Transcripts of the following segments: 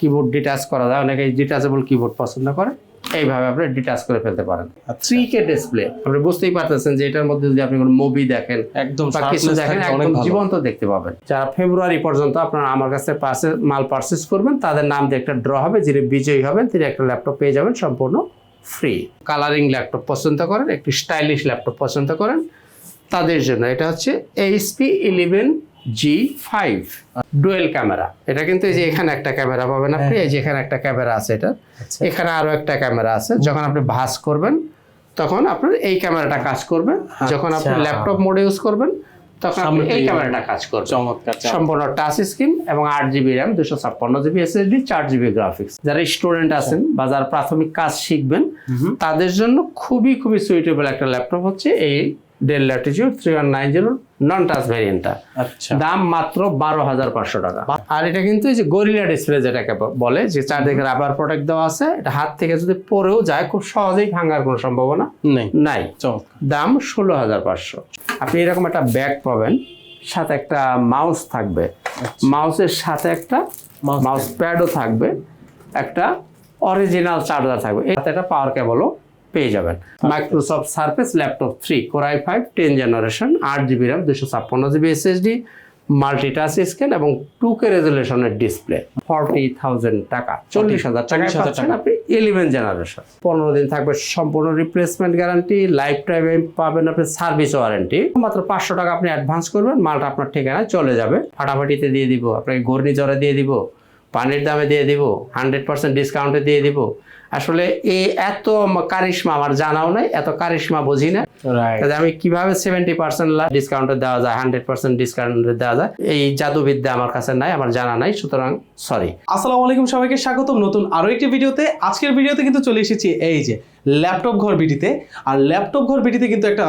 Keyboard detach করা যায়। অনেকে ডিটাচেবল কিবোর্ড পছন্দ করে। এইভাবে আপনি ডিটাচ করে ফেলতে পারেন। থ্রি কে ডিসপ্লে আপনি বুঝতেই পারতেছেন যে এটার মধ্যে যদি আপনি কোনো মুভি দেখেন একদম কিছু দেখেন একদম জীবন্ত দেখতে পাবেন। যারা ফেব্রুয়ারি পর্যন্ত আপনারা আমার কাছে পার্সে মাল পারচেস করবেন তাদের নাম দিয়ে একটা ড্র হবে যিনি বিজয়ী হবেন তিনি একটা ল্যাপটপ পেয়ে যাবেন সম্পূর্ণ ফ্রি কালারিং ল্যাপটপ পছন্দ করেন একটি স্টাইলিশ ল্যাপটপ পছন্দ করেন। তাদের জন্য এটা হচ্ছে HP eleven G five dual camera এটা কিন্তু এই যে এখানে একটা ক্যামেরা পাবেন আপনি এই যে এখানে একটা ক্যামেরা আছে এটা। আচ্ছা। এখানে আরও একটা ক্যামেরা আছে যখন আপনি ভাঁজ করবেন তখন আপনার এই ক্যামেরাটা কাজ করবে। যখন আপনি আচ্ছা। ল্যাপটপ মোডে ইউজ করবেন তখন আপনি এই ক্যামেরাটা কাজ করবে। চমৎকার চমৎকার। সম্পূর্ণ টাচ স্ক্রিন এবং আট জিবি র্যাম দুশো ছাপ্পান্ন জিবি এসএসডি চার জিবি গ্রাফিক্স যারা স্টুডেন্ট আছেন বা যারা প্রাথমিক কাজ শিখবেন তাদের জন্য খুবই খুবই সুইটেবল একটা ল্যাপটপ হচ্ছে এই Dell Latitude three one nine zero non touch ভ্যারিয়েন্টটা আচ্ছা। দাম মাত্র বারো হাজার পাঁচশো টাকা। আর এটা কিন্তু এই যে গরিলা ডিসপ্লে যেটাকে বলে যে চারদিকে রাবার প্রোটেক্ট দেওয়া আছে এটা হাত থেকে যদি পরেও যায় খুব সহজেই ভাঙার কোনো সম্ভাবনা নেই। নাই। দাম ষোলো হাজার পাঁচশো। আপনি এরকম একটা ব্যাগ পাবেন সাথে একটা মাউস থাকবে। মাউসের সাথে একটা মাউস প্যাডও থাকবে একটা অরিজিনাল চার্জার থাকবে। এতে একটা পাওয়ার কেবলও পেয়ে যাবেন। Microsoft Surface laptop three core i five ten generation আট জিবি র্যাম দুশো ছাপ্পান্ন জিবি এসএসডি মাল্টিটাচ স্ক্রিন এবং টু কে রেজুলেশনের ডিসপ্লে ফর্টি থাউজেন্ড টাকা। চল্লিশ হাজার টাকায় পাচ্ছেন টাকা। আপনি ইলেভেন জেনারেশন পনেরো দিন থাকবে সম্পূর্ণ রিপ্লেসমেন্ট গ্যারান্টি লাইফ টাইমে পাবেন আপনি সার্ভিস ওয়ারেন্টি মাত্র পাঁচশো টাকা আপনি অ্যাডভান্স করবেন মালটা আপনার ঠিকানায় চলে যাবে। ফাটাফাটিতে দিয়ে দিব আপনাকে ঘূর্ণিঝড়ে দিয়ে দিব পানির দামে দিয়ে দিব হান্ড্রেড পার্সেন্ট ডিসকাউন্টে দিয়ে দিব। আসলে এই এত কারিশমা আমার জানাও নাই এত কারিশমা বুঝি না। আমি কীভাবে সেভেন্টি পার্সেন্ট ডিসকাউন্টে দেওয়া যায় হান্ড্রেড পার্সেন্ট ডিসকাউন্টে দেওয়া যায় এই জাদুবিদ্যা আমার কাছে নাই আমার জানা নাই সুতরাং সরি আসসালামু আলাইকুম সবাইকে স্বাগতম নতুন আরও একটি ভিডিওতে। আজকের ভিডিওতে কিন্তু চলে এসেছি এই যে ল্যাপটপ ঘর বিটিতে। আর ল্যাপটপ ঘর বিটিতে কিন্তু একটা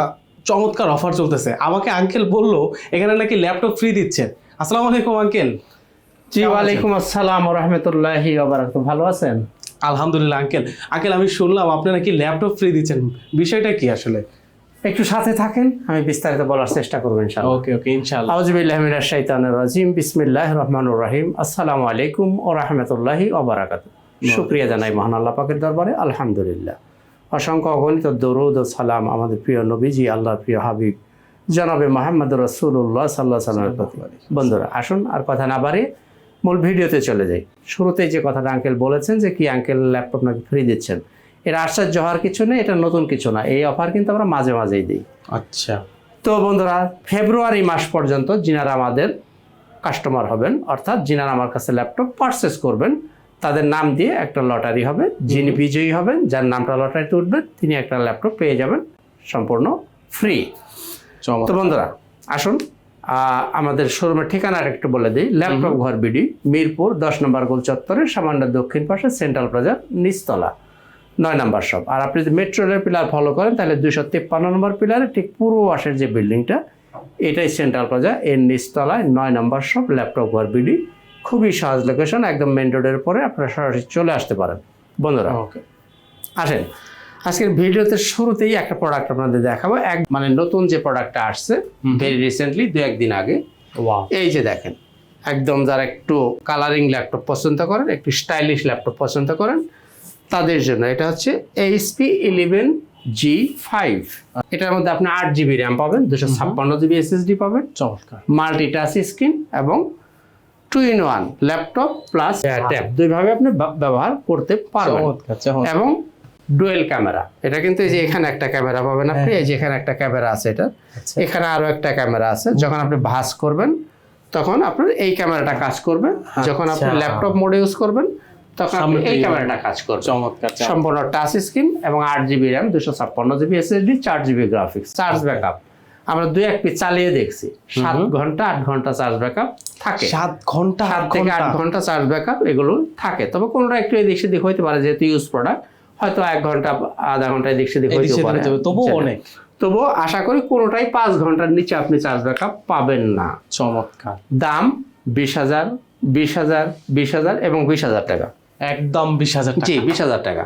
চমৎকার অফার চলতেছে। আমাকে আঙ্কেল বলল এখানে নাকি ল্যাপটপ ফ্রি দিচ্ছেন। আসসালামু আলাইকুম আঙ্কেল জি? ওয়ালাইকুম আসসালাম রহমতুল্লাহি ভালো আছেন? আলহামদুলিল্লাহ আঙ্কেল আঙ্কেল আমি শুনলাম আপনি নাকি ল্যাপটপ ফ্রি দিচ্ছেন। বিষয়টা কি আসলে? একটু সাথে থাকেন আমি বিস্তারিত বলার চেষ্টা করব ইনশাআল্লাহ। ওকে ওকে ইনশাআল্লাহ। আউজুবিল্লাহ মিনাশ শাইতানির রাজিম। বিসমিল্লাহির রহমানির রহিম। আসসালামু আলাইকুম ওয়া রাহমাতুল্লাহি ওয়া বারাকাতুহু। শুকরিয়া জানাই মহান আল্লাহ পাকের দরবারে। আলহামদুলিল্লাহ। অসংখ্য অগণিত দরুদ ও সালাম আমাদের প্রিয় নবীজি আল্লাহর প্রিয় হাবিব জনাবে মোহাম্মদ রসুল্লাহ সাল্লাহ সাল্লামের প্রতি। বন্ধুরা আসুন আর কথা না বাড়িয়ে মূল ভিডিওতে চলে যাই। শুরুতেই যে কথাটা আঙ্কেল বলেছেন যে কি আঙ্কেল ল্যাপটপ নাকি ফ্রি দিচ্ছেন এটা আশ্চর্য হওয়ার কিছু নেই এটা নতুন কিছু না এই অফার কিন্তু আমরা মাঝে মাঝেই দিই। আচ্ছা। তো বন্ধুরা ফেব্রুয়ারি মাস পর্যন্ত যিনারা আমাদের কাস্টমার হবেন অর্থাৎ যিনারা আমার কাছে ল্যাপটপ পারচেস করবেন তাদের নাম দিয়ে একটা লটারি হবে যিনি বিজয়ী হবেন যার নামটা লটারিতে উঠবে তিনি একটা ল্যাপটপ পেয়ে যাবেন সম্পূর্ণ ফ্রি তো বন্ধুরা আসুন আমাদের শোরুমের ঠিকানা একটু বলে দিই। ল্যাপটপ ঘর বিডি মিরপুর দশ নম্বর গোল চত্বরে সামান্য দক্ষিণ পাশে সেন্ট্রাল প্লাজার নিচতলা নয় নম্বর শপ। আর আপনি যদি মেট্রো রেল পিলার ফলো করেন তাহলে দুশো তিপ্পান্ন নম্বর পিলারে ঠিক পূর্ব পাশের যে বিল্ডিংটা এটাই সেন্ট্রাল প্লাজা এর নিচতলায় নয় নম্বর শপ ল্যাপটপ ঘর বিডি। খুবই সহজ লোকেশন একদম মেন রোডের পরে আপনারা সরাসরি চলে আসতে পারেন। বন্ধুরা ওকে আসেন। আজকের ভিডিওতে শুরুতেই একটা প্রোডাক্ট আপনাদের দেখাবো। এক মানে নতুন যে প্রোডাক্টটা আসছে ভেরি রিসেন্টলি দু একদিন আগে। এই যে দেখেন একদম যারা একটু কালারিং ল্যাপটপ পছন্দ করেন একটু স্টাইলিশ ল্যাপটপ পছন্দ করেন তাদের জন্য এটা হচ্ছে এইচপি ইলেভেন জি ফাইভ এটার মধ্যে আপনি আট জিবি র্যাম পাবেন দুশো ছাপ্পান্ন জিবি এসএসডি পাবেন। চমৎকার। মাল্টি টাচ স্ক্রিন এবং two in one laptop plus tab দুইভাবে আপনি ব্যবহার করতে পারবেন। এবং ডুয়েল ক্যামেরা। এটা কিন্তু এই যে এখানে একটা ক্যামেরা পাবেন আপনি এই যে এখানে একটা ক্যামেরা আছে এটা। আচ্ছা। এখানে আরও একটা ক্যামেরা আছে যখন আপনি ভাঁজ করবেন তখন আপনার এই ক্যামেরাটা কাজ করবে। যখন আপনি আচ্ছা। ল্যাপটপ মোডে ইউজ করবেন তখন আপনি এই ক্যামেরাটা কাজ করবে। চমৎকার। সম্পূর্ণ টাচ স্ক্রিন এবং আট জিবি র্যাম দুশো ছাপ্পান্ন জিবি এসএসডি চার জিবি গ্রাফিক্স চার্জ ব্যাকআপ আমরা দুই এক পিস চালিয়ে দেখছি। সাত ঘণ্টা আট ঘণ্টা চার্জ ব্যাকআপ থাকে। সাত ঘণ্টা সাত থেকে আট ঘণ্টা। ঘণ্টা চার্জ ব্যাকআপ এগুলো থাকে। তবে কোনোটা একটু এদিক সেদিক হইতে পারে যেহেতু ইউজ প্রোডাক্ট হয়তো এক ঘণ্টা আধা ঘণ্টা এদিক সেদিক এদিক হইতে পারে। তবুও অনেক। তবুও আশা করি কোনোটাই পাঁচ ঘণ্টার নিচে আপনি চার্জ ব্যাকআপ পাবেন না। চমৎকার। দাম বিশ হাজার বিশ হাজার বিশ হাজার এবং বিশ হাজার টাকা। একদম বিশ হাজার জি বিশ হাজার টাকা।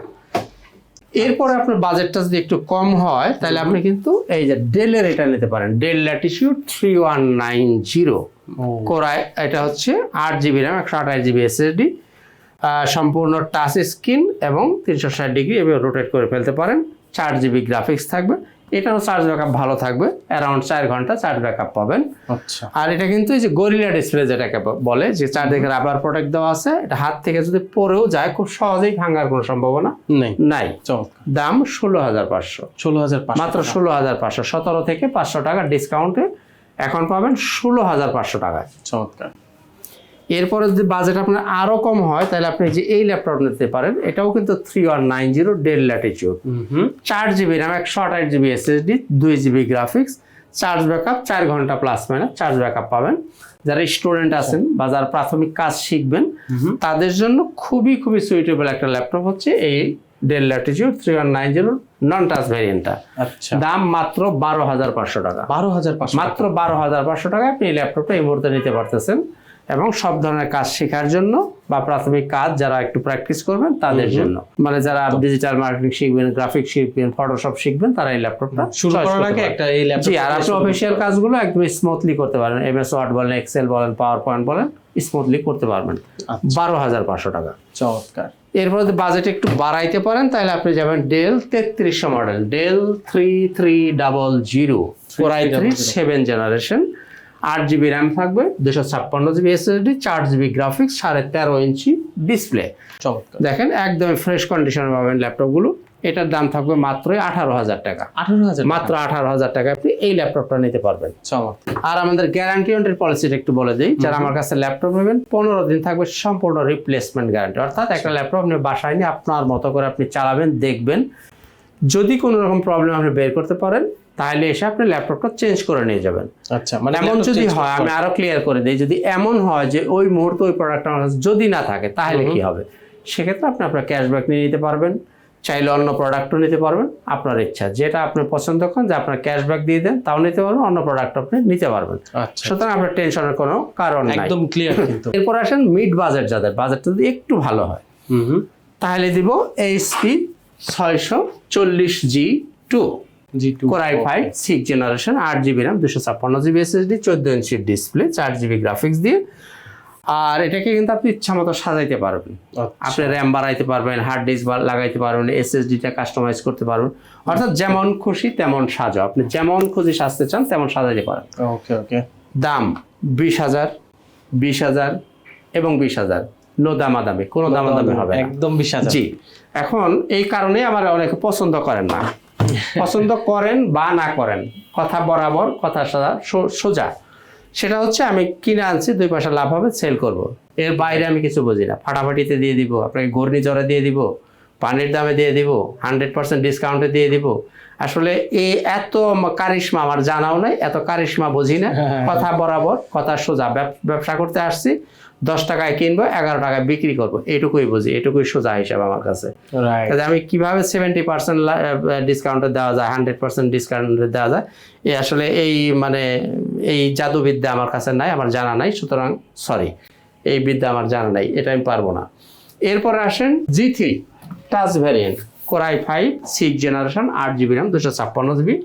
এরপরে আপনার বাজেটটা যদি একটু কম হয় তাহলে আপনি কিন্তু এই যে ডেলের এটা নিতে পারেন। Dell Latitude three one nine zero core i এটা হচ্ছে আট জিবি র্যাম একশো আঠাশ জিবি এসএসডি সম্পূর্ণ টাচ স্ক্রিন এবং তিনশো ষাট ডিগ্রি এভাবে রোটেট করে ফেলতে পারেন। চার জিবি গ্রাফিক্স থাকবে। এটারও চার্জ ব্যাকআপ ভালো থাকবে। অ্যারাউন্ড চার ঘণ্টা চার্জ ব্যাকআপ পাবেন। আচ্ছা। আর এটা কিন্তু এই যে গরিলা ডিসপ্লে যেটাকে বলে যে চারদিকে রাবার প্রোটেক্ট দেওয়া আছে এটা হাত থেকে যদি পরেও যায় খুব সহজেই ভাঙার কোনো সম্ভাবনা নেই। নাই। চমৎকার। দাম ষোলো হাজার পাঁচশো। ষোলো হাজার মাত্র ষোলো হাজার পাঁচশো। সতেরো থেকে পাঁচশো টাকা ডিসকাউন্টে এখন পাবেন ষোলো হাজার পাঁচশো টাকায়। চমৎকার। এরপরে যদি বাজেট আপনার আরও কম হয় তাহলে আপনি যে এই ল্যাপটপ নিতে পারেন এটাও কিন্তু three one nine zero Dell Latitude hmm. চার জিবি র্যাম একশো আঠাশ জিবি এসএসডি দুই জিবি গ্রাফিক্স চার্জ ব্যাকআপ চার ঘণ্টা প্লাস মাইনাস চার্জ ব্যাকআপ পাবেন। যারা স্টুডেন্ট আছেন বা যারা প্রাথমিক কাজ শিখবেন তাদের জন্য খুবই খুবই সুইটেবল একটা ল্যাপটপ হচ্ছে এই Dell Latitude three one nine zero non touch ভ্যারিয়েন্টটা আচ্ছা। দাম মাত্র বারো হাজার পাঁচশো টাকা। বারো হাজার মাত্র বারো হাজার পাঁচশো টাকা আপনি এই ল্যাপটপটা এই মুহূর্তে নিতে পারতেছেন। এবং সব ধরনের কাজ শেখার জন্য বা প্রাথমিক কাজ যারা একটু প্র্যাকটিস করবেন তাদের জন্য। মানে যারা ডিজিটাল মার্কেটিং শিখবেন গ্রাফিক শিখবেন ফটোশপ শিখবেন তারা এই ল্যাপটপটা শুরু করার আগে একটা এই ল্যাপটপ জি আর আপনি অফিসিয়াল কাজগুলো একদম স্মুথলি করতে পারেন। এমএস ওয়ার্ড বলেন এক্সেল বলেন পাওয়ার পয়েন্ট বলেন স্মুথলি করতে পারবেন। আচ্ছা। বারো হাজার পাঁচশো টাকা। চমৎকার। এরপরে যদি বাজেট একটু বাড়াইতে পারেন তাহলে আপনি যাবেন ডেল তেত্রিশশো model Dell three three double zero four I three seven generation আট জিবি র্যাম থাকবে দুশো ছাপ্পান্ন জিবি এসএসডি চার জিবি গ্রাফিক্স সাড়ে তেরো ইঞ্চি ডিসপ্লে চমৎকার। দেখেন একদম ফ্রেশ কন্ডিশনে পাবেন ল্যাপটপগুলো এটার দাম থাকবে মাত্রই আঠারো হাজার টাকা। আঠারো হাজার মাত্র আঠারো হাজার টাকা আপনি এই ল্যাপটপটা নিতে পারবেন। আর আমাদের গ্যারান্টি ওয়ারেন্টি পলিসিটা একটু বলে দিই। যারা আমার কাছে ল্যাপটপ নেবেন পনেরো দিন থাকবে সম্পূর্ণ রিপ্লেসমেন্ট গ্যারান্টি অর্থাৎ একটা ল্যাপটপ আপনি বাসায় নিয়ে আপনার মতো করে আপনি চালাবেন দেখবেন। যদি কোনো রকম প্রবলেম আপনি বের করতে পারেন তাহলে এসে আপনি ল্যাপটপটা চেঞ্জ করে নিয়ে যাবেন। আচ্ছা মানে এমন যদি হয় আমি আরও ক্লিয়ার করে দিই যদি এমন হয় যে ওই মুহূর্তে ওই প্রোডাক্ট আমার কাছে যদি না থাকে তাহলে কি হবে? সেক্ষেত্রে আপনি আপনার ক্যাশব্যাক নিয়ে নিতে পারবেন চাইলে অন্য প্রোডাক্টও নিতে পারবেন আপনার ইচ্ছা। যেটা আপনি পছন্দ করেন যে আপনার ক্যাশব্যাক দিয়ে দেন তাও নিতে পারবেন অন্য প্রোডাক্ট আপনি নিতে পারবেন। আচ্ছা সুতরাং আপনার টেনশনের কোনো কারণ নাই। একদম ক্লিয়ার কিন্তু। এরপর আসেন মিড বাজেট যাদের বাজেটটা যদি একটু ভালো হয়। তাহলে দিব এইচপি ছয়শো চল্লিশ G two G two five six generation আট জিবি র্যাম দুশো ছাপ্পান্ন জিবি এসএসডি চোদ্দ ইঞ্চির ডিসপ্লে চার জিবি গ্রাফিক্স দিয়ে। আর এটাকে কিন্তু আপনি ইচ্ছা মতো সাজাইতে পারবেন। আপনি র্যাম বাড়াইতে পারবেন হার্ড ডিস্ক লাগাইতে পারবেন এসএসডিটা কাস্টমাইজ করতে পারবেন। অর্থাৎ যেমন খুশি তেমন সাজো। আপনি যেমন খুশি সাজতে চান তেমন সাজাইতে পারেন। ওকে ওকে দাম বিশ হাজার বিশ হাজার এবং বিশ হাজার। নো দামাদামি কোনো দামাদামি হবে একদম বিশ হাজার। জি। এখন এই কারণে আমার অনেকে পছন্দ করেন না। পছন্দ করেন বা না করেন, কথা বরাবর, কথা সোজা। সেটা হচ্ছে আমি কিনে আনছি, দুই পয়সা লাভ হবে সেল করব। এর বাইরে আমি কিছু বুঝি না। ফাটাফাটিতে দিয়ে দিব, আপনাকে ঘূর্ণিঝড়ে দিয়ে দিব, পানির দামে দিয়ে দিব হান্ড্রেড পার্সেন্ট ডিসকাউন্টে দিয়ে দিব। আসলে এই এত কারিশমা আমার জানাও নাই এত কারিশমা বুঝি না। কথা বরাবর কথা সোজা। ব্যবসা করতে আসছি দশ টাকায় কিনবো এগারো টাকায় বিক্রি করব। এইটুকুই বুঝি এটুকুই সোজা হিসাব আমার কাছে। আমি কীভাবে সেভেন্টি পার্সেন্ট ডিসকাউন্টে দেওয়া যায় হান্ড্রেড পার্সেন্ট ডিসকাউন্টে দেওয়া যায় এই আসলে এই মানে এই জাদুবিদ্যা আমার কাছে নাই আমার জানা নাই সুতরাং সরি এই বিদ্যা আমার জানা নাই এটা আমি পারব না। এরপরে আসেন G three touch variant core i five six generation আট জিবি র্যাম দুশো ছাপ্পান্ন জিবি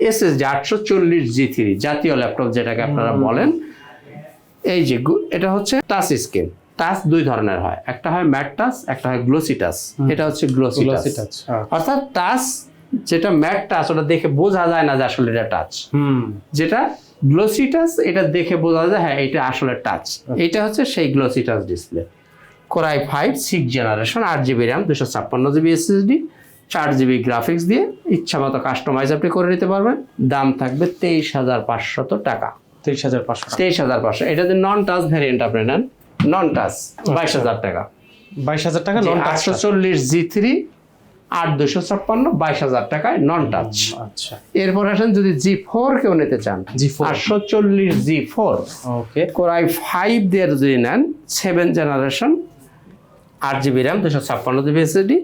এসএসডি আটশো চল্লিশ জি থ্রি জাতীয় ল্যাপটপ যেটাকে আপনারা বলেন। এই যে এটা হচ্ছে টাচ স্ক্রিন টাচ দুই ধরনের হয়। একটা হয় ম্যাট টাচ একটা হয় গ্লোসি টাচ এটা হচ্ছে গ্লোসি টাচ হ্যাঁ। অর্থাৎ টাচ যেটা ম্যাট টাচ ওটা দেখে বোঝা যায় না যে আসলে এটা টাচ হুম। যেটা গ্লোসি টাচ এটা দেখে বোঝা যায় হ্যাঁ এটা আসলে টাচ এটা হচ্ছে সেই glossy touch display core i five six generation আট জিবি র্যাম দুশো ছাপ্পান্ন জিবি এসএসডি চার জিবি গ্রাফিক্স দিয়ে ইচ্ছা মতো কাস্টমাইজ আপনি করে নিতে পারবেন। দাম থাকবে তেইশ হাজার পাঁচশত টাকা। তেইশ হাজার পাঁচশো। তেইশ হাজার পাঁচশো। এটা যদি নন টাচ ভ্যারিয়েন্ট আপনি নেন নন টাচ বাইশ হাজার টাকা। বাইশ হাজার টাকা নন আটশো চল্লিশ জি থ্রি আট দুশো ছাপ্পান্ন বাইশ হাজার টাকায় নন টাচ আচ্ছা। এরপর আসেন যদি জি ফোর কেউ নিতে চান G4 আটশো চল্লিশ G four. Okay core i five দিয়ে যদি নেন সেভেন জেনারেশন আট জিবি র্যাম দুশো ছাপ্পান্ন জিবি এসএসডি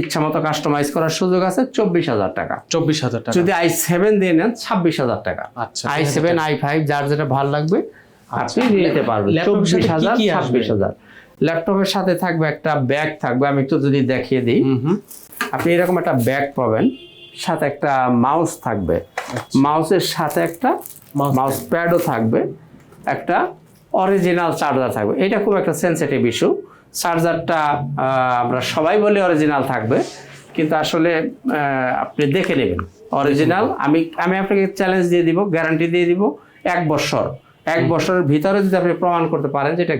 ইচ্ছা মতো কাস্টমাইজ করার সুযোগ আছে চব্বিশ হাজার টাকা। চব্বিশ হাজার টাকা। যদি আই সেভেন দিয়ে নেন ছাব্বিশ হাজার টাকা। আচ্ছা আই সেভেন আই ফাইভ যার যেটা ভালো লাগবে আপনি নিতে পারবেন। চব্বিশ হাজার ছাব্বিশ হাজার। ল্যাপটপের সাথে থাকবে একটা ব্যাগ থাকবে আমি একটু যদি দেখিয়ে দিই। আপনি এরকম একটা ব্যাগ পাবেন সাথে একটা মাউস থাকবে। মাউসের সাথে একটা মাউস প্যাডও থাকবে একটা অরিজিনাল চার্জার থাকবে। এটা খুব একটা সেন্সিটিভ ইস্যু চার্জারটা আমরা সবাই বলি অরিজিনাল থাকবে কিন্তু আসলে আপনি দেখে নেবেন। অরিজিনাল আমি আমি আপনাকে চ্যালেঞ্জ দিয়ে দিব গ্যারান্টি দিয়ে দিব এক বছর। এক বছরের ভিতরে যদি আপনি প্রমাণ করতে পারেন যে এটা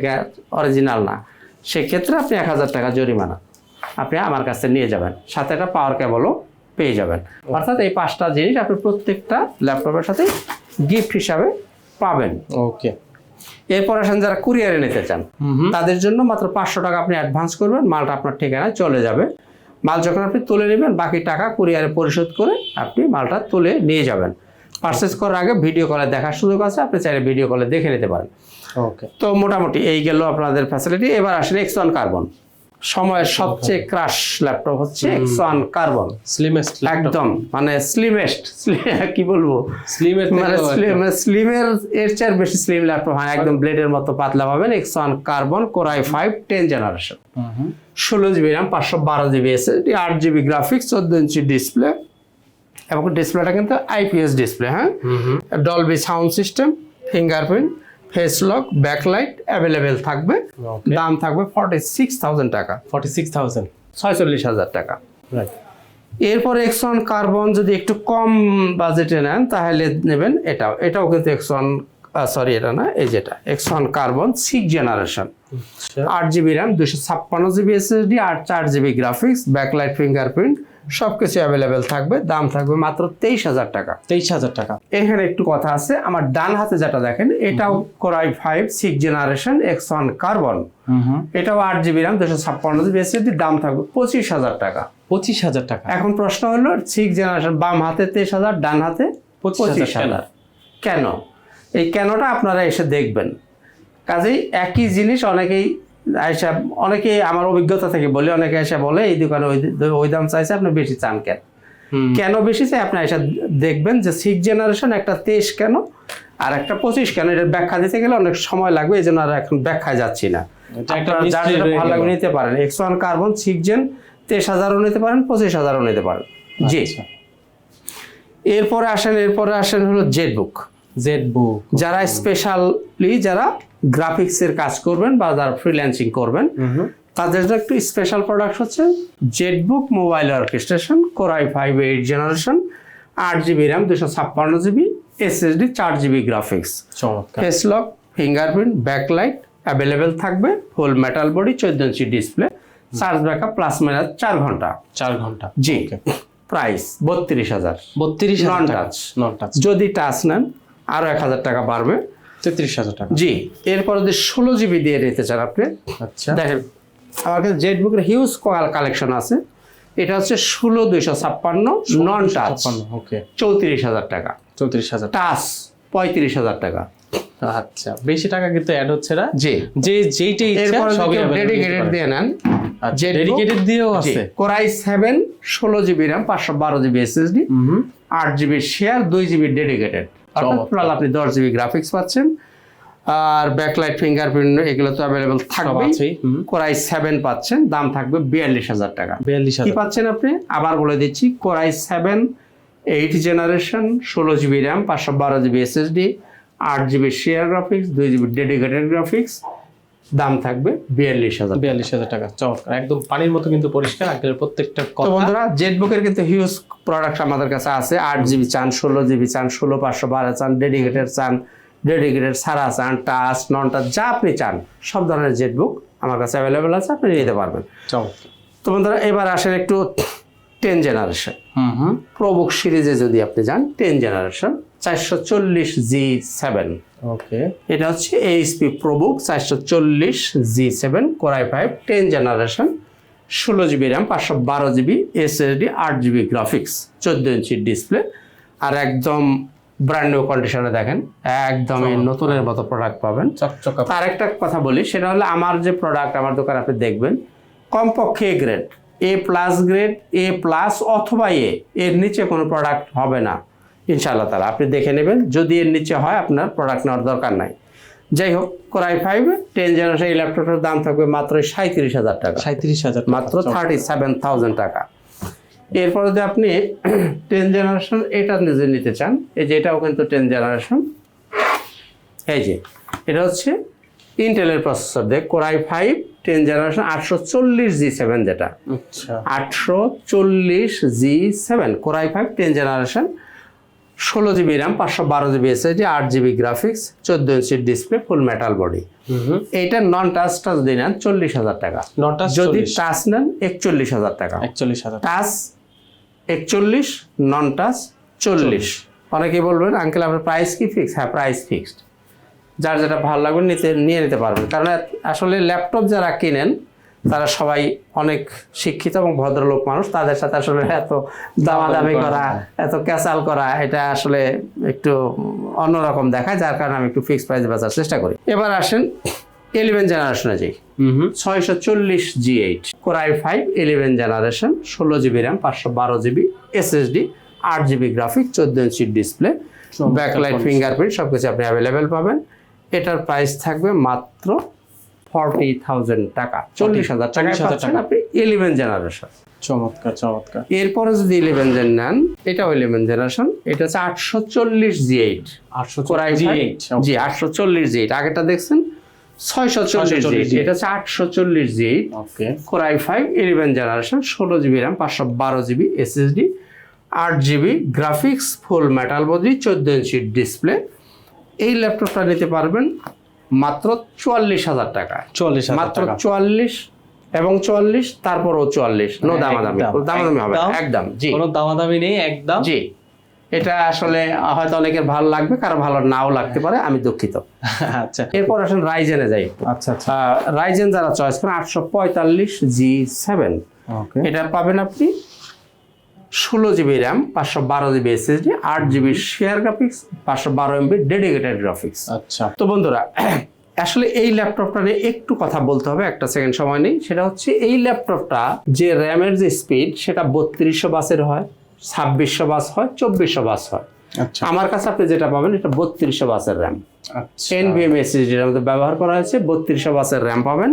অরিজিনাল না সেক্ষেত্রে আপনি এক হাজার টাকা জরিমানা আপনি আমার কাছে নিয়ে যাবেন। সাথে একটা পাওয়ার কেবলও পেয়ে যাবেন। অর্থাৎ এই পাঁচটা জিনিস আপনি প্রত্যেকটা ল্যাপটপের সাথে গিফট হিসাবে পাবেন। ওকে এরপর আসেন যারা কুরিয়ারে নিতে চান তাদের জন্য মাত্র পাঁচশো টাকা আপনি অ্যাডভান্স করবেন মালটা আপনার ঠিকানায় চলে যাবে। মাল যখন আপনি তুলে নেবেন বাকি টাকা কুরিয়ারে পরিশোধ করে আপনি মালটা তুলে নিয়ে যাবেন। পারচেস করার আগে ভিডিও কলে দেখার সুযোগ আছে আপনি চাইলে ভিডিও কলে দেখে নিতে পারেন। ওকে তো মোটামুটি এই গেল আপনাদের ফ্যাসিলিটি এবার আসলে এক্স ওয়ান কার্বন সময়ের সবচেয়ে ক্রাশ ল্যাপটপ হচ্ছে এক্স ওয়ান কার্বন স্লিমেস্ট একদম মানে স্লিমেস্ট কি বলব? স্লিমের মানে স্লিম মানে স্লিমের এর চেয়ে বেশি স্লিম ল্যাপটপ হয় একদম ব্লেডের মতো পাতলা পাবেন। X one carbon core i five ten generation ষোলো জিবি র্যাম পাঁচশো বারো জিবি এসএসডি আট জিবি গ্রাফিক্স চোদ্দ ইঞ্চি ডিসপ্লে এবং ডিসপ্লেটা কিন্তু আইপিএস ডিসপ্লে হ্যাঁ? Dolby sound system fingerprint face lock backlight available থাকবে। দাম থাকবে ফর্টি সিক্স থাউজেন্ড টাকা। ফর্টি সিক্স থাউজেন্ড ছয়চল্লিশ হাজার টাকা। এরপর এক্সন কার্বন যদি একটু কম বাজেটে নেন তাহলে নেবেন এটাও। এটাও কিন্তু এক্সন সরি এটা না এই যেটা। X one carbon six generation আট জিবি র্যাম দুশো ছাপ্পান্ন জিবি এসএসডি আর চার জিবি গ্রাফিক্স ব্যাকলাইট ফিঙ্গারপ্রিন্ট সব কিছু অ্যাভেলেবেল থাকবে দাম থাকবে মাত্র তেইশ হাজার টাকা। তেইশ হাজার টাকা। এখানে একটু কথা আছে আমার ডান হাতে যেটা দেখেন এটাও core i five six generation X one carbon এটাও আট জিবি র্যাম দুশো ছাপ্পান্ন জিবি এসএসডি দাম থাকবে পঁচিশ হাজার টাকা। পঁচিশ হাজার টাকা। এখন প্রশ্ন হলো সিক্স জেনারেশন বাম হাতে তেইশ হাজার ডান হাতে পঁচিশ হাজার পঁচিশ হাজার। কেন? এই কেনটা আপনারা এসে দেখবেন। কাজেই একই জিনিস অনেকেই এসে অনেকেই আমার অভিজ্ঞতা থেকে বলে অনেকে এসে বলে এই দোকানে ওই দাম চাইছে আপনি বেশি চান কেন? কেন বেশি চাই? আপনি এসে দেখবেন যে সিক্স জেনারেশন একটা তেইশ কেন আর একটা পঁচিশ কেন এটার ব্যাখ্যা দিতে গেলে অনেক সময় লাগবে এই জন্য আর এখন ব্যাখ্যায় যাচ্ছি না। এটা ভালো লাগবে নিতে পারেন। X one carbon six gen তেইশ হাজারও নিতে পারেন পঁচিশ হাজারও নিতে পারেন। জি। আচ্ছা। এরপরে আসেন এরপরে আসেন হলো জেড বুক জেড বুক যারা স্পেশালি যারা গ্রাফিক্সের কাজ করবেন বা যারা ফ্রিল্যান্সিং করবেন তাদের জন্য একটু স্পেশাল প্রোডাক্ট হচ্ছে Zenbook mobile orchestration core i five eight generation আট জিবি র্যাম দুশো ছাপ্পান্ন জিবি এসএসডি চার জিবি গ্রাফিক্স চমৎকার। ফেস ফিঙ্গারপ্রিন্ট ব্যাকলাইট অ্যাভেলেবেল থাকবে ফুল মেটাল বডি চোদ্দ inch display charge backup plus minus চার ঘণ্টা। চার ঘণ্টা। জি। প্রাইস বত্রিশ হাজার। বত্রিশ হাজার touch। নন টাচ যদি টাচ নেন আরও এক হাজার টাকা বাড়বে। তেত্রিশ হাজার টাকা। জি। এরপর যদি ষোলো জিবি দিয়ে নিতে চান আপনি আচ্ছা। দেখেন আমার কাছে জেড বুকের হিউজ কালেকশন আছে। এটা হচ্ছে ষোলো দুইশো ছাপ্পান্ন নন টাচ ওকে চৌত্রিশ হাজার টাকা। চৌত্রিশ হাজার টাচ পঁয়ত্রিশ হাজার টাকা। আচ্ছা বেশি টাকা কিন্তু অ্যাড হচ্ছে না। জি। যে যেইটাই ইচ্ছা সবই ডেডিকেটেড দিয়ে নেন? ডেডিকেটেড দিয়েও আছে। কোরাই সেভেন ষোলো জিবি র্যাম পাঁচশো বারো জিবি এসএসডি আট জিবি শেয়ার দুই জিবি ডেডিকেটেড অর্থাৎ টোটাল আপনি দশ জিবি গ্রাফিক্স পাচ্ছেন। আর ব্যাকলাইট ফিঙ্গারপ্রিন্ট এগুলো তো অ্যাভেলেবেল থাকবে কোরাই সেভেন পাচ্ছেন দাম থাকবে বিয়াল্লিশ হাজার টাকা। বিয়াল্লিশ কি পাচ্ছেন আপনি? আবার বলে দিচ্ছি core i seven eight generation ষোলো জিবি র্যাম পাঁচশো বারো জিবি এসএসডি আট জিবি শেয়ার গ্রাফিক্স দুই জিবি ডেডিকেটেড গ্রাফিক্স দাম থাকবে বিয়াল্লিশ হাজার বিয়াল্লিশ হাজার টাকা। চমৎকার। একদম পানির মতো কিন্তু পরিষ্কার আঙ্কেলের প্রত্যেকটা কথা। বন্ধুরা জেটবুকের কিন্তু হিউজ প্রোডাক্ট আমাদের কাছে আছে। আট জিবি চান ষোলো জিবি চান ষোলো পাঁচশো বারো চান ডেডিকেটেড চান ডেডিকেটেড সারা চান টাচ নন টাচ যা আপনি চান সব ধরনের জেটবুক আমার কাছে অ্যাভেলেবেল আছে আপনি নিতে পারবেন। তো বন্ধুরা এবার আসেন একটু টেন জেনারেশন হুম হুম। প্রবুক সিরিজে যদি আপনি যান টেন জেনারেশন চারশো চল্লিশ জি সেভেন। ওকে এটা হচ্ছে এইচপি প্রবুক চারশো চল্লিশ G seven core i five ten generation ষোলো জিবি র্যাম পাঁচশো বারো জিবি এসএসডি আট জিবি গ্রাফিক্স চোদ্দ ইঞ্চি ডিসপ্লে আর একদম ব্র্যান্ড নিউ কন্ডিশনে দেখেন একদমই নতুনের মতো প্রোডাক্ট পাবেন। তার একটা কথা বলি সেটা হলো আমার যে প্রোডাক্ট আমার দোকানে আপনি দেখবেন কমপক্ষে A grade A plus grade A plus অথবা এ এর নিচে কোনো প্রোডাক্ট হবে না। ইনশাআল্লাহ তালা আপনি দেখে নেবেন যদি এর নিচে হয় আপনার প্রোডাক্ট নেওয়ার দরকার নাই। যাই হোক কোরাই ফাইভ টেন জেনারেশন এই ল্যাপটপটার দাম থাকবে মাত্র সাঁত্রিশ হাজার টাকা। সাঁত্রিশ হাজার মাত্র থার্টি সেভেন থাউজেন্ড টাকা। এরপর যদি আপনি টেন জেনারেশন এটা নিজে নিতে চান এই যে এটাও কিন্তু টেন জেনারেশন এই যে এটা হচ্ছে ইন্টেলের প্রসেসর দেখ কোরাই ফাইভ টেন জেনারেশন আটশো চল্লিশ জি সেভেন যেটা। আচ্ছা। আটশো চল্লিশ G seven core i five ten generation ষোলো জিবি র্যাম পাঁচশো বারো জিবি এসএসডি আট জিবি গ্রাফিক্স চোদ্দ ইঞ্চির ডিসপ্লে ফুল মেটাল বডি এইটা নন টাচটা যদি নেন চল্লিশ হাজার টাকা। যদি টাচ নেন একচল্লিশ হাজার টাকা। একচল্লিশ হাজার টাচ একচল্লিশ নন টাচ চল্লিশ। অনেকেই বলবেন আঙ্কেল আপনার প্রাইস কি ফিক্স হ্যাঁ প্রাইস ফিক্সড যার যেটা ভালো লাগবে নিতে নিয়ে নিতে পারবেন। কারণ আসলে ল্যাপটপ যারা কিনেন তারা সবাই অনেক শিক্ষিত এবং ভদ্রলোক মানুষ। তাদের সাথে আসলে এত দামাদামি করা এত ক্যাসাল করা এটা আসলে একটু অন্যরকম দেখায় যার কারণে আমি একটু ফিক্স প্রাইসে বেচার চেষ্টা করি। এবার আসেন ইলেভেন জেনারেশনে যাই। ছয়শো চল্লিশ G eight core i five eleven generation ষোলো জিবি র্যাম পাঁচশো বারো জিবি এসএসডি আট জিবি গ্রাফিক চোদ্দ ইঞ্চি ডিসপ্লে ব্যাকলাইট ফিঙ্গারপ্রিন্ট সব কিছু আপনি অ্যাভেলেবেল পাবেন। এটার প্রাইস থাকবে মাত্র ফর্টি থাউজেন্ড টাকা চল্লিশ হাজার টাকা পাচ্ছেন আপনি ইলেভেন জেনারেশন চমৎকার চমৎকার। এরপরে যদি ইলেভেন জেন নেন এটাও ইলেভেন জেনারেশন এটা হচ্ছে আটশো চল্লিশ জি এইট আটশো জি এইট জি আটশো চল্লিশ জি এইট আগেটা দেখছেন? ছয়শো চল্লিশ জি এটা হচ্ছে আটশো চল্লিশ G eight okay. Core i five eleven generation ষোলো জিবি র্যাম পাঁচশো বারো জিবি এসএসডি আট GB graphics full metal body চোদ্দ ইঞ্চির ডিসপ্লে এই ল্যাপটপটা নিতে পারবেন মাত্র চুয়াল্লিশ হাজার টাকা। চল্লিশ মাত্র চুয়াল্লিশ এবং চুয়াল্লিশ তারপরও চুয়াল্লিশ। নো দামাদামি দামাদামি হবে একদম। জি। কোনো দামাদামি নেই একদম। জি। এটা আসলে হয়তো অনেকের ভালো লাগবে কারও ভালো নাও লাগতে পারে আমি দুঃখিত। আচ্ছা। এরপর আসেন রাইজেনে যাই আচ্ছা আচ্ছা। রাইজেন যারা চয়েস করেন আটশো পঁয়তাল্লিশ জি সেভেন এটা পাবেন আপনি ষোলো জিবি র্যাম পাঁচশো বারো জিবি এসএসডি আট জিবি শেয়ার গ্রাফিক্স পাঁচশো বারো এমবি ডেডিকেটেড গ্রাফিক্স আচ্ছা। তো বন্ধুরা আসলে এই ল্যাপটপটা নিয়ে একটু কথা বলতে হবে একটা সেকেন্ড সময় নেই। সেটা হচ্ছে এই ল্যাপটপটা যে র্যামের যে স্পিড সেটা বত্রিশশো বাসের হয় ছাব্বিশশো বাস হয় চব্বিশশো বাস হয়। আচ্ছা। আমার কাছে আপনি যেটা পাবেন এটা বত্রিশশো বাসের র্যাম এনভিএম এসএসডির মধ্যে ব্যবহার করা হয়েছে বত্রিশশো বাসের র্যাম পাবেন।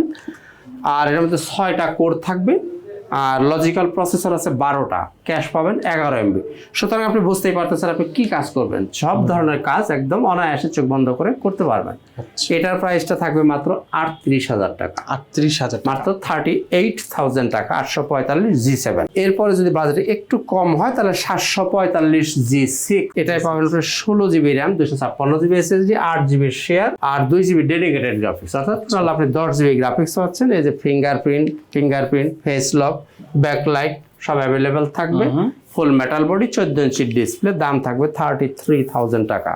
আর এর মধ্যে ছয়টা কোড থাকবে। আর লজিক্যাল প্রসেসর আছে বারোটা। ক্যাশ পাবেন এগারো এমবি সুতরাং আপনি বুঝতেই পারতেছেন আপনি কি কাজ করবেন। সব ধরনের কাজ একদম অনায়াসে চোখ বন্ধ করে করতে পারবেন। আচ্ছা। এটার প্রাইসটা থাকবে মাত্র আটত্রিশ হাজার টাকা। আটত্রিশ হাজার মাত্র থার্টি এইট থাউজেন্ড টাকা আটশো পঁয়তাল্লিশ জি সেভেন এরপরে যদি বাজেট একটু কম হয় তাহলে সাতশো পঁয়তাল্লিশ জি সিক্স এটাই পাবেন ষোলো জিবি র্যাম দুশো ছাপ্পান্ন জিবি এসএসডি আট জিবি শেয়ার আর দুই জিবি ডেডিকেটেড গ্রাফিক্স অর্থাৎ আপনি দশ জিবি গ্রাফিক্স পাচ্ছেন। এই যে fingerprint fingerprint face lock backlight সব অ্যাভেলেবেল থাকবে। ফুল মেটাল বডি চোদ্দ ইঞ্চির ডিসপ্লে দাম থাকবে থার্টি থ্রি থাউজেন্ড টাকা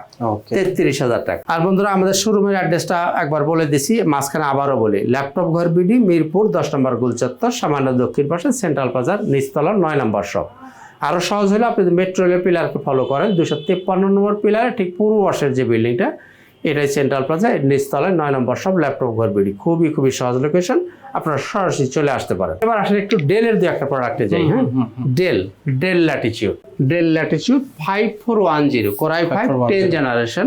তেত্রিশ হাজার টাকা। আর বন্ধুরা আমাদের শোরুমের অ্যাড্রেসটা একবার বলে দিছি মাঝখানে আবারও বলি। ল্যাপটপ ঘর বিডি মিরপুর দশ নম্বর গুলচত্বর সামান্য দক্ষিণ পাশে সেন্ট্রাল বাজার নিচতলার নয় নম্বর শপ আরও সহজ হলে আপনি মেট্রো রেলের পিলারকে ফলো করেন দুশো তেপ্পান্ন নম্বর পিলারে ঠিক পূর্ব পাশের যে বিল্ডিংটা এটাই সেন্ট্রাল প্লাজা নিচতলায় নয় নম্বর সব ল্যাপটপ ঘর বিডি খুবই খুবই সহজ লোকেশন আপনারা সরাসরি চলে আসতে পারেন। এবার আসলে একটু ডেলের দু একটা প্রোডাক্টে যাই হ্যাঁ? Dell Dell Latitude Dell Latitude five four one zero core i five ten generation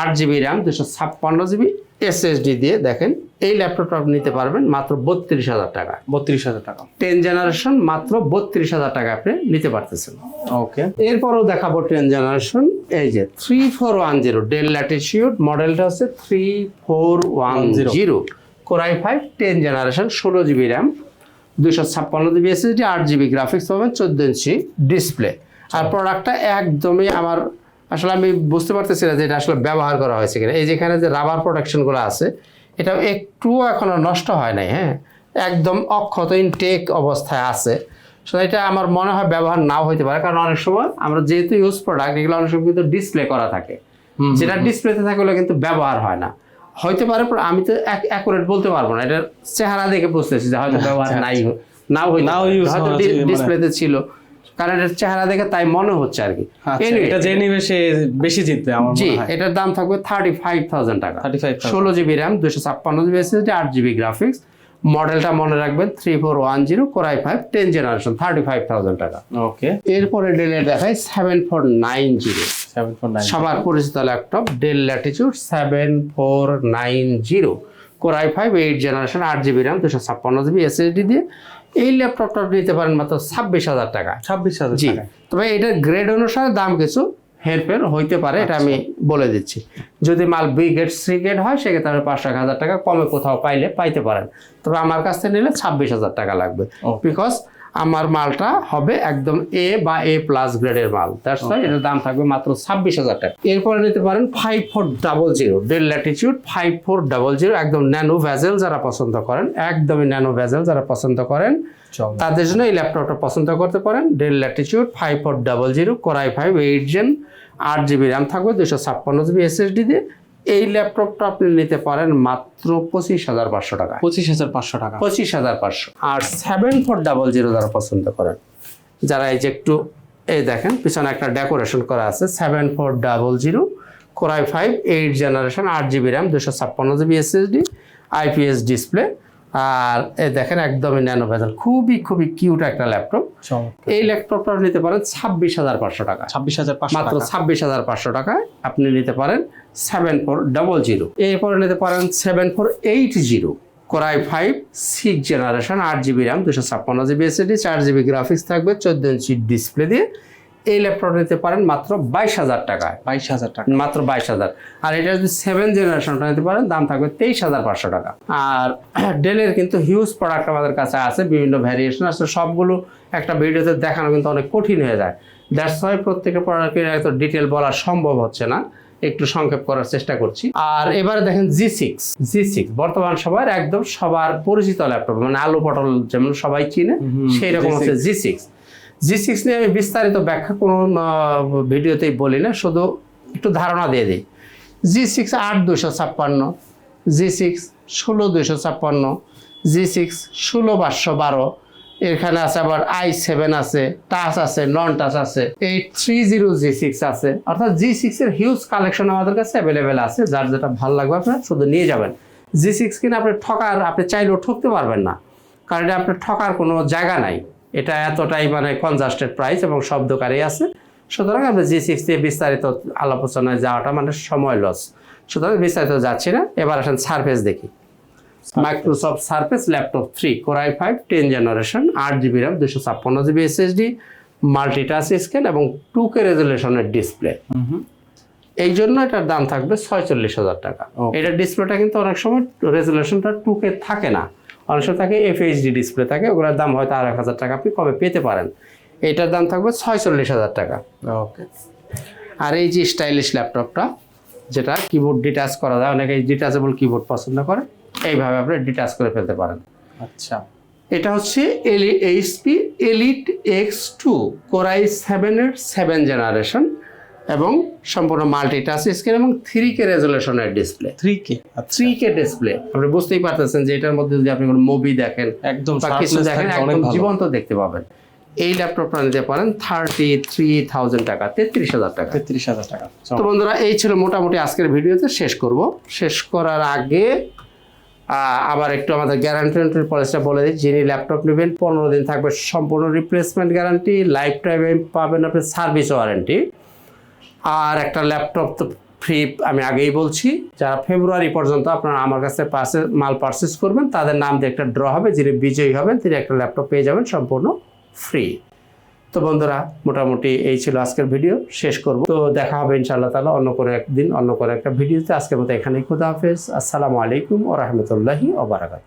আট জিবি র্যাম দুশো ছাপ্পান্ন জিবি এসএসডি দিয়ে দেখেন এই ল্যাপটপটা আপনি নিতে পারবেন মাত্র বত্রিশ হাজার টাকা। বত্রিশ হাজার টাকা। টেন জেনারেশন মাত্র বত্রিশ হাজার টাকা আপনি নিতে পারতেছেন। ওকে এরপরও দেখাবো টেন জেনারেশন এই যে three four one zero Dell Latitude মডেলটা হচ্ছে three four one zero core i five ten generation ষোলো জিবি র্যাম দুশো ছাপ্পান্ন জিবি এসএসডি আট জিবি গ্রাফিক্স পাবেন চোদ্দ ইঞ্চি ডিসপ্লে আর প্রোডাক্টটা একদমই আমার আসলে আমি বুঝতে পারতেছি না যে এটা আসলে ব্যবহার করা হয়েছে কিনা। এই যেখানে যে রাবার প্রোটেকশনগুলো আছে এটা একটুও এখনও নষ্ট হয় নাই হ্যাঁ? একদম অক্ষত ইনটেক অবস্থায় আছে। সো এটা আমার মনে হয় ব্যবহার নাও হইতে পারে কারণ অনেক সময় আমরা যেহেতু ইউজ প্রোডাক্ট এগুলো অনেক সময় কিন্তু ডিসপ্লে করা থাকে। যেটা ডিসপ্লেতে থাকে ওগুলো কিন্তু ব্যবহার হয় না। হইতে পারে আমি তো অ্যাকুরেট বলতে পারব না। এটার চেহারা দেখে বুঝতেছি যে হয়তো ব্যবহার আচ্ছা, নাই নাও হইতে নাও। হয়তো যে- মানে- ডিসপ্লেতে ছিল। কারণ এটার চেহারা দেখে তাই মনে হচ্ছে আর কি। আচ্ছা, এটা যে নিবে সে বেশি জিতবে আমার জি মনে হয়। এটার দাম থাকবে থার্টি ফাইভ থাউজেন্ড টাকা। থার্টি ফাইভ ষোলো জিবি র্যাম দুশো ছাপ্পান্ন জিবি এসএসডি আট জিবি গ্রাফিক্স মডেলটা মনে রাখবেন three four one zero core i five ten generation thirty five thousand টাকা। ওকে এরপরে ডেলে দেখায় সেভেন ফোর নাইন জিরো সবার পরিচিত laptop Dell Latitude seven four nine zero core i five eight generation আট GB RAM দুশো ছাপ্পান্ন GB SSD দিয়ে। এই ল্যাপটপটা নিতে পারেন মাত্র ছাব্বিশ হাজার টাকা। ছাব্বিশ হাজার জি। টাকা তবে এটার গ্রেড অনুসারে দাম কিছু হেরফের হইতে পারে এটা আমি বলে দিচ্ছি। যদি মাল বি গেট সি গেট হয় সেক্ষেত্রে আপনি পাঁচশো হাজার টাকা কমে কোথাও পাইলে পাইতে পারেন। তবে আমার কাছ থেকে নিলে ছাব্বিশ হাজার টাকা লাগবে। বিকজ আমার মালটা হবে একদম এ বা এ প্লাস গ্রেডের মাল। দ্যাটস ওয়াই এটার দাম থাকবে মাত্র ছাব্বিশ হাজার টাকা। এরপরে নিতে পারেন five four double zero Dell Latitude five four double zero একদম ন্যানো ভ্যাজেল যারা পছন্দ করেন একদমই ন্যানো ভ্যাজেল যারা পছন্দ করেন তাদের জন্য এই ল্যাপটপটা পছন্দ করতে পারেন। Dell Latitude five four double zero core i five eight gen আট জিবি র্যাম থাকবে দুশো ছাপ্পান্ন জিবি এসএসডি দিয়ে এই ল্যাপটপটা আপনি নিতে পারেন মাত্র পঁচিশ হাজার পাঁচশো টাকা পঁচিশ হাজার পাঁচশো টাকা। পঁচিশ হাজার পাঁচশো। আর সেভেন ফোর ডাবল জিরো যারা পছন্দ করেন। যারা এই যে একটু এই দেখেন পিছনে একটা ডেকোরেশন করা আছে seven four double zero core i five eight generation আট জিবি র্যাম দুশো ছাপ্পান্ন জিবি এসএসডি আইপিএস ডিসপ্লে আর এ দেখেন একদমই ন্যানো ভেজাল খুবই খুবই কিউট একটা ল্যাপটপ। এই ল্যাপটপটা নিতে পারেন ছাব্বিশ হাজার পাঁচশো টাকা ছাব্বিশ হাজার মাত্র ছাব্বিশ হাজার পাঁচশো টাকায় আপনি নিতে পারেন সেভেন ফোর ডাবল জিরো এরপরে নিতে পারেন seven four eight zero core i five six generation আট জিবি র্যাম দুশো ছাপ্পান্ন জিবি এসএডি চার জিবি গ্রাফিক্স থাকবে চোদ্দ ইঞ্চি ডিসপ্লে দিয়ে। এই ল্যাপটপ নিতে পারেন মাত্র বাইশ হাজার টাকায়। বাইশ হাজার টাকা। মাত্র বাইশ হাজার। আর এটা যদি সেভেন জেনারেশনটা নিতে পারেন দাম থাকবে তেইশ হাজার পাঁচশো টাকা। আর ডেলের কিন্তু হিউজ প্রোডাক্ট আমাদের কাছে আছে বিভিন্ন ভ্যারিয়েশন আছে সবগুলো একটা ভিডিওতে দেখানো কিন্তু অনেক কঠিন হয়ে যায়। দ্যাটস ওয়াই প্রত্যেকটা প্রোডাক্টের এত ডিটেল বলা সম্ভব হচ্ছে না। একটু সংক্ষেপ করার চেষ্টা করছি। আর এবারে দেখেন জি সিক্স জি সিক্স বর্তমান সবার একদম সবার পরিচিত ল্যাপটপ মানে আলু পটল যেমন সবাই চিনে সেই রকম হচ্ছে জি সিক্স জি সিক্স নিয়ে আমি বিস্তারিত ব্যাখ্যা কোনো ভিডিওতেই বলি না শুধু একটু ধারণা দিয়ে দিই। জি সিক্স আট দুশো ছাপ্পান্ন জি সিক্স ষোলো দুশো ছাপ্পান্ন জি সিক্স ষোলো পাঁচশো বারো এখানে আছে আবার আই সেভেন আছে টাচ আছে নন টাচ আছে, এই থ্রি জিরো জি সিক্স আছে। অর্থাৎ জি সিক্সের হিউজ কালেকশন আমাদের কাছে অ্যাভেলেবেল আছে, যার যেটা ভালো লাগবে আপনার শুধু নিয়ে যাবেন। জি সিক্স কিনে আপনি ঠকার, আপনি চাইলেও ঠকতে পারবেন না, কারণ এটা আপনার ঠকার কোনো জায়গা নাই। এটা এতটাই মানে কনজাস্টেড প্রাইস এবং শব্দকারী আছে। সুতরাং আমরা জি সিক্স দিয়ে বিস্তারিত আলোচনায় যাওয়াটা মানে সময় লস সুতরাং বিস্তারিত যাচ্ছি না, এবার আসেন সারফেস দেখি। Microsoft Surface laptop three core i five ten generation আট জিবি র্যাম দুশো ছাপ্পান্ন জিবি এসএসডি মাল্টিটাচ স্ক্যান এবং টু কে রেজুলেশনের ডিসপ্লে এই জন্য এটার দাম থাকবে ছয়চল্লিশ হাজার টাকা. এটার ডিসপ্লেটা কিন্তু অনেক সময় রেজুলেশনটা টু কে থাকে না। অনেক সময় থাকে এফএইচডি ডিসপ্লে থাকে ওগুলোর দাম হয়তো আর এক হাজার টাকা আপনি কবে পেতে পারেন। এটার দাম থাকবে ছয়চল্লিশ হাজার টাকা। ওকে আর এই যে স্টাইলিশ ল্যাপটপটা যেটা কিবোর্ড ডিটাচ করা যায় অনেকে ডিটাচেবল কিবোর্ড পছন্দ করে এইভাবে আপনি ডিটাচ করে ফেলতে পারেন। আচ্ছা। এটা হচ্ছে এলি HP Elite X two core i সেভেনের সেভেন জেনারেশন এবং সম্পূর্ণ মাল্টি টাচ স্ক্রিন এবং three K রেজুলেশনের display three K three K display আপনি বুঝতেই পারতেছেন যে এটার মধ্যে যদি আপনি কোনো মুভি দেখেন একদম বা কিছু দেখেন একদম জীবন্ত দেখতে পাবেন। এই ল্যাপটপটা নিতে পারেন থার্টি থ্রি থাউজেন্ড টাকা তেত্রিশ হাজার টাকা। তেত্রিশ হাজার টাকা। তো বন্ধুরা এই ছিল মোটামুটি আজকের ভিডিওতে শেষ করব। শেষ করার আগে আবার একটু আমাদের গ্যারান্টি পলিসিটা বলে দিই। যিনি ল্যাপটপ নেবেন, পনেরো দিন থাকবে সম্পূর্ণ রিপ্লেসমেন্ট গ্যারান্টি লাইফ টাইমে পাবেন আপনি সার্ভিস ওয়ারেন্টি আর একটা ল্যাপটপ তো ফ্রি আমি আগেই বলছি, যারা ফেব্রুয়ারি পর্যন্ত আপনারা আমার কাছে পার্সে মাল পারচেস করবেন, তাদের নাম দিয়ে একটা ড্র হবে, যিনি বিজয়ী হবেন, তিনি একটা ল্যাপটপ পেয়ে যাবেন সম্পূর্ণ ফ্রি তো বন্ধুরা, মোটামুটি এই ছিল আজকের ভিডিও। শেষ করব। তো দেখা হবে ইনশাআল্লাহ তালা অন্য কোনো একদিন, অন্য কোনো একটা ভিডিওতে। আজকের মতো এখানেই খুদা হাফেজ। আসসালামু আলাইকুম ও রহমতুল্লাহি ওবরাকাত